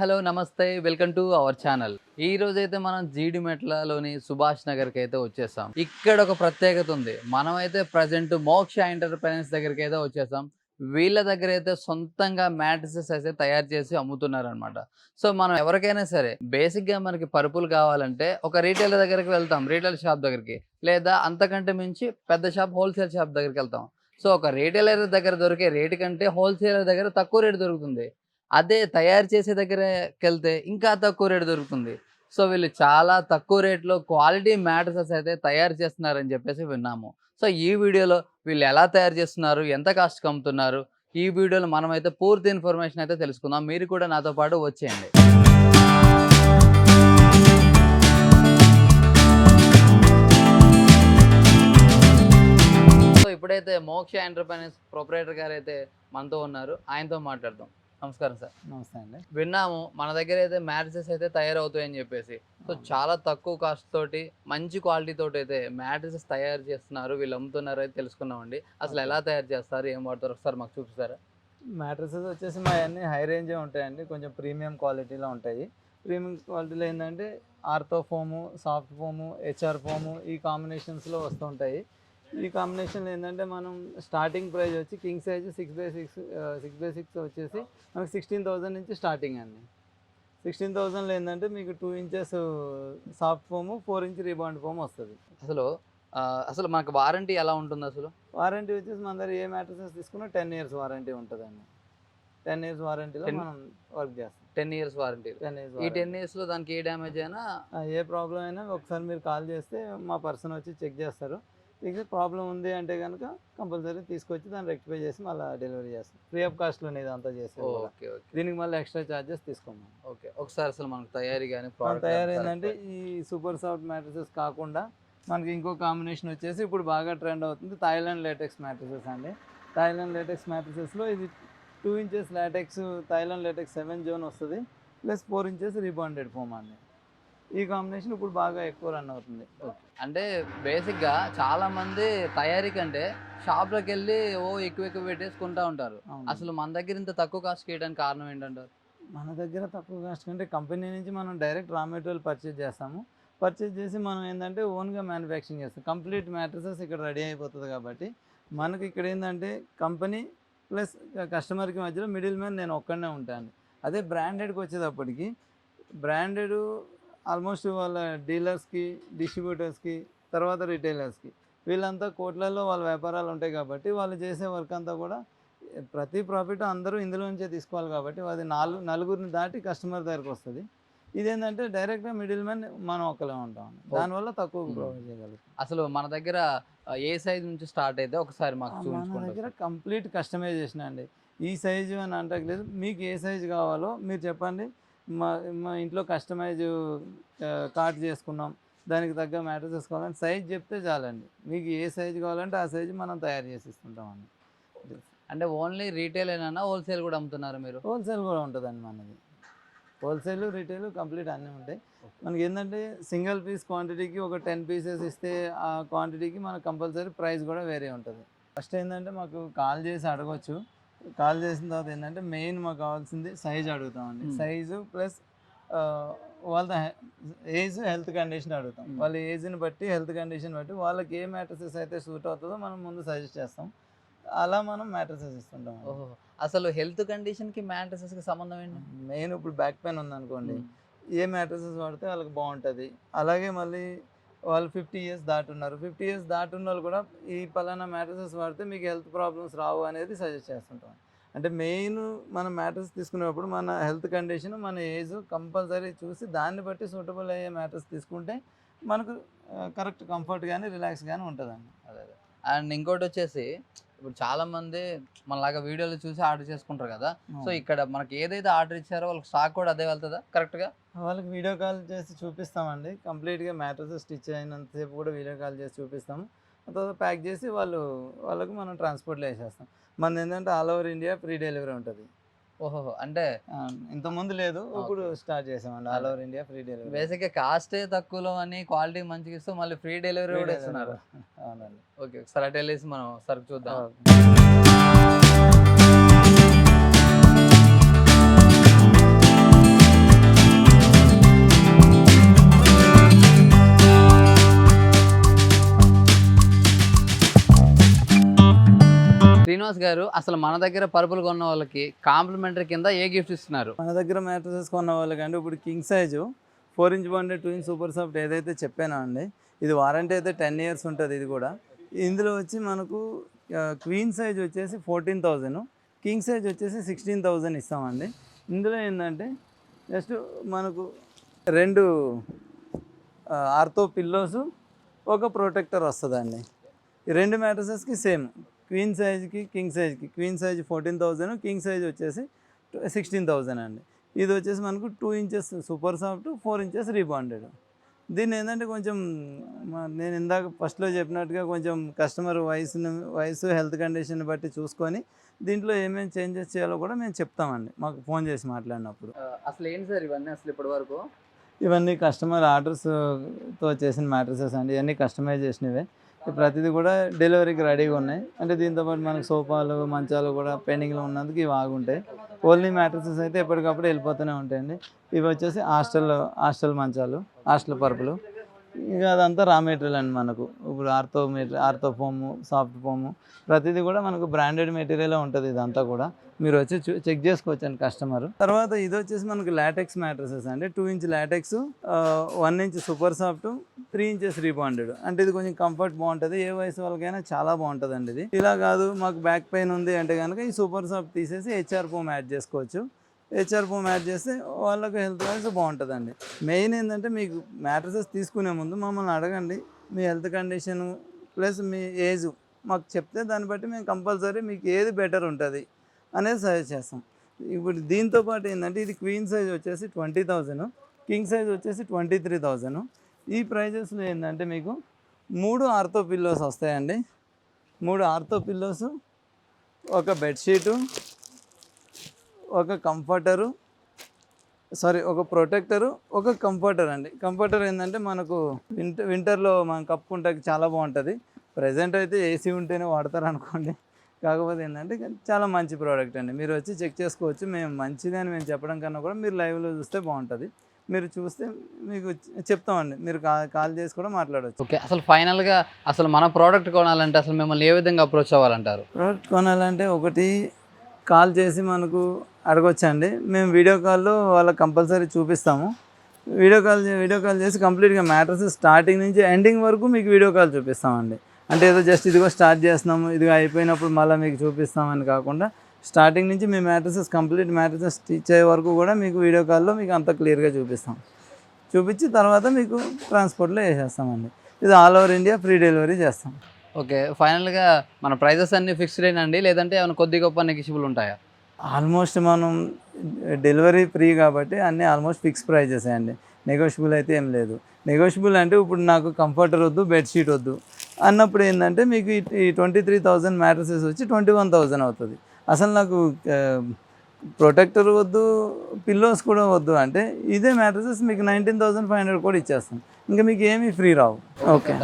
Hello నమస్తే. Welcome to our channel. ఈ రోజు అయితే మనం జీడిమెట్లలోని సుభాష్ నగర్కి అయితే వచ్చేసాం. ఇక్కడ ఒక ప్రత్యేకత ఉంది. మనం అయితే ప్రజెంట్ మోక్ష ఎంటర్ప్రైనర్స్ దగ్గరికి అయితే వచ్చేసాం. వీళ్ళ దగ్గర అయితే సొంతంగా మ్యాట్రిసెస్ అయితే తయారు చేసి అమ్ముతున్నారు అనమాట సో మనం ఎవరికైనా సరే బేసిక్గా మనకి పరుపులు కావాలంటే ఒక రీటైలర్ దగ్గరికి వెళ్తాం. రీటైల్ షాప్ దగ్గరికి. లేదా అంతకంటే మించి పెద్ద షాప్ హోల్సేల్ షాప్ దగ్గరికి వెళ్తాం. సో ఒక రీటైలర్ దగ్గర దొరికే రేటు కంటే హోల్సేలర్ దగ్గర తక్కువ రేటు దొరుకుతుంది. అదే తయారు చేసే దగ్గరకి వెళ్తే ఇంకా తక్కువ రేటు దొరుకుతుంది. సో వీళ్ళు చాలా తక్కువ రేట్లో క్వాలిటీ మ్యాటర్స్ అయితే తయారు చేస్తున్నారని చెప్పేసి విన్నాము. సో ఈ వీడియోలో వీళ్ళు ఎలా తయారు చేస్తున్నారు ఎంత కాస్ట్ అమ్ముతున్నారు ఈ వీడియోలో మనమైతే పూర్తి ఇన్ఫర్మేషన్ అయితే తెలుసుకుందాం. మీరు కూడా నాతో పాటు వచ్చేయండి. సో ఇప్పుడైతే మోక్ష ఎంటర్ప్రైనర్స్ ప్రొపరేటర్ గారు అయితే మనతో ఉన్నారు. ఆయనతో మాట్లాడదాం. నమస్కారం సార్. నమస్తే అండి. విన్నాము మన దగ్గర అయితే మ్యాట్రిసెస్ అయితే తయారవుతాయని చెప్పేసి. సో చాలా తక్కువ కాస్ట్ తోటి మంచి క్వాలిటీ తోటి అయితే మ్యాట్రిసెస్ తయారు చేస్తున్నారు వీళ్ళు అమ్ముతున్నారు అయితే తెలుసుకున్నామండి అసలు ఎలా తయారు చేస్తారు ఏం వాడతారు? ఒకసారి మాకు చూపిస్తారా? మ్యాట్రసెస్ వచ్చేసి మా అన్ని హై రేంజే ఉంటాయండి కొంచెం ప్రీమియం క్వాలిటీలో ఉంటాయి. ప్రీమియం క్వాలిటీలో ఏంటంటే ortho foam soft foam HR foam ఈ కాంబినేషన్స్లో వస్తుంటాయి ఈ కాంబినేషన్లో ఏంటంటే మనం స్టార్టింగ్ ప్రైస్ వచ్చి king size six by six six by six వచ్చేసి మనకి సిక్స్టీన్ థౌజండ్ నుంచి స్టార్టింగ్ అండి. సిక్స్టీన్ థౌజండ్లో ఏంటంటే మీకు two inches soft foam four inch rebond foam వస్తుంది. అసలు అసలు మనకు వారంటీ ఎలా ఉంటుంది అసలు? వారంటీ వచ్చేసి మన దగ్గర ఏ మ్యాట్రసెస్ తీసుకున్నా టెన్ ఇయర్స్ వారంటీ ఉంటుందండి. టెన్ ఇయర్స్ వారంటీలో మనం వర్క్ చేస్తాం. Ten years warranty ten years ఈ టెన్ ఇయర్స్లో దానికి ఏ డ్యామేజ్ అయినా ఏ ప్రాబ్లం అయినా ఒకసారి మీరు కాల్ చేస్తే మా పర్సన్ వచ్చి చెక్ చేస్తారు. చెక్ ప్రాబ్లం ఉంది అంటే కనుక కంపల్సరీ తీసుకొచ్చి దాన్ని రెక్టిఫై చేసి మళ్ళీ డెలివరీ చేస్తాం. ఫ్రీ ఆఫ్ కాస్ట్లో ఇదంతా కూడా. Okay okay. దీనికి మళ్ళీ ఎక్స్ట్రా ఛార్జెస్ తీసుకోమని ఓకే ఒకసారి అసలు మనకు తయారీ కానీ మన తయారైందంటే ఈ సూపర్ సాఫ్ట్ మ్యాట్రసెస్ కాకుండా మనకి ఇంకో కాంబినేషన్ వచ్చేసి ఇప్పుడు బాగా ట్రెండ్ అవుతుంది థాయిలాండ్ లేటెక్స్ మ్యాట్రసెస్ అండి. థాయిలాండ్ లేటెక్స్ మ్యాట్రసెస్లో ఇది two inches latex Thailand latex seven zone వస్తుంది plus four inches rebonded foam అండి. ఈ కాంబినేషన్ ఇప్పుడు బాగా ఎక్కువ రన్ అవుతుంది. అంటే బేసిక్గా చాలా మంది తయారీ కంటే షాప్లోకి వెళ్ళి ఓ ఎక్కువ ఎక్కువ పెట్టేసుకుంటా ఉంటారు. అసలు మన దగ్గర ఇంత తక్కువ కాస్ట్ చేయడానికి కారణం ఏంటంటారు? మన దగ్గర తక్కువ కాస్ట్ కంటే కంపెనీ నుంచి మనం డైరెక్ట్ రా మెటీరియల్ పర్చేజ్ చేస్తాము. పర్చేజ్ చేసి మనం ఏంటంటే ఓన్గా మ్యానుఫ్యాక్చరింగ్ చేస్తాం. కంప్లీట్ మ్యాట్రసెస్ ఇక్కడ రెడీ అయిపోతుంది కాబట్టి మనకి ఇక్కడ ఏంటంటే కంపెనీ ప్లస్ కస్టమర్కి మధ్యలో మిడిల్ మ్యాన్ నేను ఒక్కడనే ఉంటాను. అదే బ్రాండెడ్కి వచ్చేటప్పటికి బ్రాండెడ్ ఆల్మోస్ట్ వాళ్ళ డీలర్స్కి డిస్ట్రిబ్యూటర్స్కి తర్వాత రిటైలర్స్కి వీళ్ళంతా కోట్లలో వాళ్ళ వ్యాపారాలు ఉంటాయి కాబట్టి వాళ్ళు చేసే వర్క్ అంతా కూడా ప్రతి ప్రాఫిట్ అందరూ ఇందులో నుంచే తీసుకోవాలి కాబట్టి అది నాలుగు నలుగురిని దాటి కస్టమర్ దగ్గరకు వస్తుంది. ఇదేంటంటే డైరెక్ట్గా మిడిల్ మ్యాన్ మనం ఒక్కలే ఉంటాం. దానివల్ల తక్కువ. ప్రొవైడ్ చేయగలుగుతాం. అసలు మన దగ్గర ఏ సైజ్ నుంచి స్టార్ట్ అయితే ఒకసారి మాకు మన దగ్గర కంప్లీట్ కస్టమైజేషన్ అండి. ఈ సైజు అని అంటలేదు మీకు ఏ సైజు కావాలో మీరు చెప్పండి. మా మా ఇంట్లో కస్టమైజ్ కార్ట్ చేసుకున్నాం. దానికి తగ్గ మ్యాట్రసెస్ కావాలంటే సైజ్ చెప్తే చాలండి. మీకు ఏ సైజు కావాలంటే ఆ సైజు మనం తయారు చేసి ఇస్తుంటామండి అంటే ఓన్లీ రీటైల్ అయినా హోల్సేల్ కూడా అమ్ముతున్నారు మీరు? హోల్సేల్ కూడా ఉంటుందండి మనది. హోల్సేల్ రీటైల్ కంప్లీట్ అన్నీ ఉంటాయి. మనకి ఏంటంటే సింగిల్ పీస్ క్వాంటిటీకి ఒక టెన్ పీసెస్ ఇస్తే ఆ క్వాంటిటీకి మనకు కంపల్సరీ ప్రైస్ కూడా వేరే ఉంటుంది. ఫస్ట్ ఏంటంటే మాకు కాల్ చేసి అడగొచ్చు. కాల్ చేసిన తర్వాత ఏంటంటే మెయిన్ మాకు కావాల్సింది సైజ్ అడుగుతామండి. సైజు ప్లస్ వాళ్ళ ఏజ్ హెల్త్ కండిషన్ అడుగుతాం. వాళ్ళ ఏజ్ని బట్టి హెల్త్ కండిషన్ బట్టి వాళ్ళకి ఏ మ్యాట్రసెస్ అయితే సూట్ అవుతుందో మనం ముందు సజెస్ట్ చేస్తాం. అలా మనం మ్యాట్రసెస్ ఇస్తుంటాం. ఓహో. అసలు హెల్త్ కండిషన్కి మ్యాట్రసెస్కి సంబంధం ఏంటి? మెయిన్ ఇప్పుడు బ్యాక్ పెయిన్ ఉందనుకోండి ఏ మ్యాట్రసెస్ వాడితే వాళ్ళకి బాగుంటుంది. అలాగే మళ్ళీ వాళ్ళు ఫిఫ్టీ ఇయర్స్ దాటున్నారు. ఫిఫ్టీ ఇయర్స్ దాటున్న వాళ్ళు కూడా ఈ పలానా మ్యాట్రసెస్ వాడితే మీకు హెల్త్ ప్రాబ్లమ్స్ రావు అనేది సజెస్ట్ చేస్తుంటాం. అంటే మెయిన్ మన మ్యాటర్స్ తీసుకునేటప్పుడు మన హెల్త్ కండిషన్ మన ఏజ్ కంపల్సరీ చూసి దాన్ని బట్టి సూటబుల్ అయ్యే మ్యాటర్స్ తీసుకుంటే మనకు కరెక్ట్ కంఫర్ట్ కానీ రిలాక్స్ కానీ ఉంటుందండి. అదే. అండ్ ఇంకోటి వచ్చేసి ఇప్పుడు చాలా మంది మనలాగా వీడియోలు చూసి ఆర్డర్ చేసుకుంటారు కదా. సో ఇక్కడ మనకి ఏదైతే ఆర్డర్ ఇచ్చారో వాళ్ళకి స్టాక్ కూడా అదే వెళ్తుందా? కరెక్ట్గా? వాళ్ళకి వీడియో కాల్ చేసి చూపిస్తామండి. కంప్లీట్గా మ్యాట్రస్ స్టిచ్ అయినంతసేపు కూడా వీడియో కాల్ చేసి చూపిస్తాము. ఆ తర్వాత ప్యాక్ చేసి వాళ్ళు వాళ్ళకు మనం ట్రాన్స్పోర్ట్లో వేసేస్తాం. మన ఏంటంటే all over India free delivery ఉంటుంది. ఓహో అంటే ఇంతకుముందు లేదు ఇప్పుడు స్టార్ట్ చేసామండి. All over India free delivery బేసిక్గా కాస్టే తక్కువలో అని క్వాలిటీ మంచిగా ఇస్తూ మళ్ళీ ఫ్రీ డెలివరీ కూడా ఇస్తున్నారు. అవునండి. ఓకే ఒకసారి అటు వెళ్ళేసి మనం సరుకు చూద్దాం. గారు అసలు మన దగ్గర పరుపులు కొన్న వాళ్ళకి కాంప్లిమెంటరీ కింద ఏ గిఫ్ట్ ఇస్తున్నారు? మన దగ్గర మ్యాట్రసెస్ కొన్న వాళ్ళకి అంటే ఇప్పుడు king size four inch bonded two inch super soft ఏదైతే చెప్పానో అండి ఇది వారంటీ అయితే టెన్ ఇయర్స్ ఉంటుంది ఇది కూడా. ఇందులో వచ్చి మనకు క్వీన్ సైజ్ వచ్చేసి ఫోర్టీన్ థౌజండ్ కింగ్ సైజ్ వచ్చేసి సిక్స్టీన్ థౌజండ్ ఇస్తామండి. ఇందులో ఏంటంటే జస్ట్ మనకు రెండు ఆర్తో పిల్లోస్ ఒక ప్రొటెక్టర్ వస్తుందండి. ఈ రెండు మ్యాట్రసెస్కి సేమ్. క్వీన్ సైజ్కి king సైజ్కి. Queen size fourteen thousand king size వచ్చేసి సిక్స్టీన్ థౌజండ్ అండి. ఇది వచ్చేసి మనకు two inches super soft four inches rebonded. దీన్ని ఏంటంటే కొంచెం నేను ఇందాక ఫస్ట్లో చెప్పినట్టుగా కొంచెం కస్టమర్ వయసుని వయసు హెల్త్ కండిషన్ బట్టి చూసుకొని దీంట్లో ఏమేమి చేంజెస్ చేయాలో కూడా మేము చెప్తామండి. మాకు ఫోన్ చేసి మాట్లాడినప్పుడు. అసలు ఏంటి సార్ ఇవన్నీ అసలు ఇప్పటి వరకు? ఇవన్నీ కస్టమర్ ఆర్డర్స్తో చేసిన మ్యాట్రసెస్ అండి. ఇవన్నీ కస్టమైజ్ చేసినవే ప్రతిదీ కూడా డెలివరీకి రెడీగా ఉన్నాయి. అంటే దీంతో పాటు మనకు సోఫాలు మంచాలు కూడా పెండింగ్లో ఉన్నందుకు ఇవి ఆగుంటాయి. ఓన్లీ మ్యాట్రసెస్ అయితే ఎప్పటికప్పుడు వెళ్ళిపోతూనే ఉంటాయండి. ఇవి వచ్చేసి హాస్టల్ హాస్టల్ మంచాలు హాస్టల్ పరుపులు. ఇక అదంతా రా మెటీరియల్ అండి మనకు. ఇప్పుడు ortho material ortho foam soft foam ప్రతిదీ కూడా మనకు బ్రాండెడ్ మెటీరియలే ఉంటుంది ఇదంతా కూడా. మీరు వచ్చి చెక్ చేసుకోవచ్చు అండి కస్టమర్ తర్వాత ఇది వచ్చేసి మనకు లాటెక్స్ మ్యాట్రసెస్ అండి. Two inch latex one inch super soft three inches rebonded అంటే ఇది కొంచెం కంఫర్ట్ బాగుంటుంది. ఏ వయసు వాళ్ళకైనా చాలా బాగుంటుంది అండి ఇది. ఇలా కాదు మాకు బ్యాక్ పెయిన్ ఉంది అంటే కనుక ఈ సూపర్ సాఫ్ట్ తీసేసి హెచ్ఆర్ ఫోమ్ యాడ్ చేసుకోవచ్చు. హెచ్ఆర్ మ్యాచ్ చేస్తే వాళ్ళకు హెల్త్ వైజ్ బాగుంటుందండి. మెయిన్ ఏంటంటే మీకు మ్యాట్రసెస్ తీసుకునే ముందు మమ్మల్ని అడగండి మీ హెల్త్ కండిషన్ ప్లస్ మీ ఏజ్ మాకు చెప్తే దాన్ని బట్టి మేము కంపల్సరీ మీకు ఏది బెటర్ ఉంటుంది అనేది సజెస్ట్ చేస్తాం. ఇప్పుడు దీంతో పాటు ఏంటంటే ఇది క్వీన్ సైజ్ వచ్చేసి ట్వంటీ థౌజండ్ కింగ్ సైజ్ వచ్చేసి ట్వంటీ త్రీ థౌజండ్ ఈ ప్రైజెస్లో ఏంటంటే మీకు మూడు ఆర్థో పిల్లోస్ వస్తాయండి. మూడు ఆర్థో పిల్లోస్ ఒక బెడ్షీటు ఒక కంఫర్టరు సారీ ఒక ప్రొటెక్టరు ఒక కంఫర్టర్ అండి. కంఫర్టర్ ఏంటంటే మనకు వింటర్ వింటర్లో మనం కప్పుకుంటే చాలా బాగుంటుంది. ప్రజెంట్ అయితే ఏసీ ఉంటేనే వాడతారు అనుకోండి కాకపోతే ఏంటంటే చాలా మంచి ప్రోడక్ట్ అండి. మీరు వచ్చి చెక్ చేసుకోవచ్చు. మేము మంచిది అని మేము చెప్పడం కన్నా కూడా మీరు లైవ్లో చూస్తే బాగుంటుంది. మీరు చూస్తే మీకు చెప్తామండి. మీరు కా- కాల్ చేసి కూడా మాట్లాడవచ్చు ఓకే అసలు ఫైనల్గా అసలు మన ప్రోడక్ట్ కొనాలంటే అసలు మిమ్మల్ని ఏ విధంగా అప్రోచ్ అవ్వాలంటారు? ప్రోడక్ట్ కొనాలంటే ఒకటి కాల్ చేసి మనకు అడగొచ్చండి. మేము వీడియో కాల్లో వాళ్ళకి కంపల్సరీ చూపిస్తాము. వీడియో కాల్ చే- వీడియో కాల్ చేసి కంప్లీట్గా మ్యాటర్స్ స్టార్టింగ్ నుంచి ఎండింగ్ వరకు మీకు వీడియో కాల్ చూపిస్తామండి. అంటే ఏదో జస్ట్ ఇదిగో స్టార్ట్ చేస్తున్నాము ఇదిగో అయిపోయినప్పుడు మళ్ళీ మీకు చూపిస్తామని కాకుండా స్టార్టింగ్ నుంచి మీ మ్యాట్రసెస్ కంప్లీట్ మ్యాట్రసెస్ స్టిచ్ అయ్యే వరకు కూడా మీకు వీడియో కాల్లో మీకు అంత క్లియర్గా చూపిస్తాం. చూపించి తర్వాత మీకు ట్రాన్స్పోర్ట్లో వేసేస్తామండి. ఇది all over India free delivery చేస్తాం. ఓకే. ఫైనల్గా మన ప్రైజెస్ అన్నీ ఫిక్స్డ్ అండి లేదంటే ఏమైనా కొద్ది గొప్ప నెగిషిబుల్ ఉంటాయా? ఆల్మోస్ట్ మనం డెలివరీ ఫ్రీ కాబట్టి అన్నీ ఆల్మోస్ట్ ఫిక్స్ ప్రైజెస్ అండి. నెగోషియబుల్ అయితే ఏం లేదు. నెగోషియబుల్ అంటే ఇప్పుడు నాకు కంఫర్టర్ వద్దు బెడ్షీట్ వద్దు. అన్నప్పుడు ఏంటంటే మీకు ఈ- ట్వంటీ త్రీ థౌజండ్ మ్యాట్రసెస్ వచ్చి ట్వంటీ వన్ థౌజండ్ అవుతుంది. అసలు నాకు ప్రొటెక్టర్ వద్దు పిల్లోస్ కూడా వద్దు అంటే ఇదే మ్యాట్రసెస్ మీకు నైన్టీన్ థౌజండ్ ఫైవ్ హండ్రెడ్ కూడా ఇచ్చేస్తాం. ఇంకా మీకు ఏమీ ఫ్రీ రావు. ఓకే.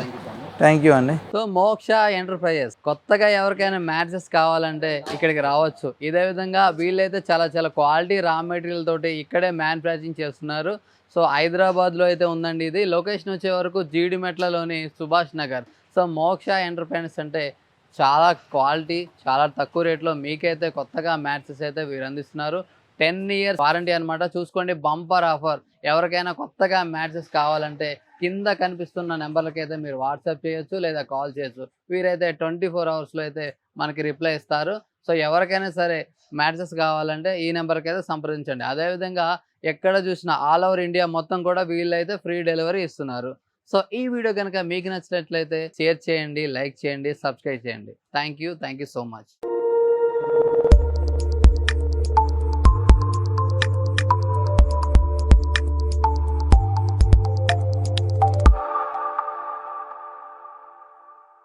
థ్యాంక్ యూ అండి. So Moksha enterprises. కొత్తగా ఎవరికైనా మ్యాచెస్ కావాలంటే ఇక్కడికి రావచ్చు. ఇదే విధంగా వీళ్ళైతే చాలా చాలా క్వాలిటీ రా మెటీరియల్ తోటి ఇక్కడే మ్యానుఫ్యాక్చరింగ్ చేస్తున్నారు. సో హైదరాబాద్లో అయితే ఉందండి ఇది. లొకేషన్ వచ్చే వరకు జీడిమెట్లలోని సుభాష్ నగర్. సో మోక్ష ఎంటర్ప్రైజెస్ అంటే చాలా క్వాలిటీ చాలా తక్కువ రేట్లో మీకైతే కొత్తగా మ్యాచెస్ అయితే వీరు అందిస్తున్నారు. టెన్ ఇయర్స్ వారంటీ అన్నమాట. చూసుకోండి బంపర్ ఆఫర్. ఎవరికైనా కొత్తగా మ్యాచెస్ కావాలంటే కింద కనిపిస్తున్న నెంబర్లకి అయితే మీరు వాట్సాప్ చేయొచ్చు లేదా కాల్ చేయొచ్చు. వీరైతే ట్వంటీ ఫోర్ అవర్స్లో అయితే మనకి రిప్లై ఇస్తారు. సో ఎవరికైనా సరే మ్యాచెస్ కావాలంటే ఈ నెంబర్కి అయితే సంప్రదించండి. అదేవిధంగా ఎక్కడ చూసినా ఆల్ ఓవర్ ఇండియా మొత్తం కూడా వీళ్ళైతే ఫ్రీ డెలివరీ ఇస్తున్నారు. సో ఈ వీడియో కనుక మీకు నచ్చినట్లయితే షేర్ చేయండి లైక్ చేయండి సబ్స్క్రైబ్ చేయండి. Thank you thank you so much.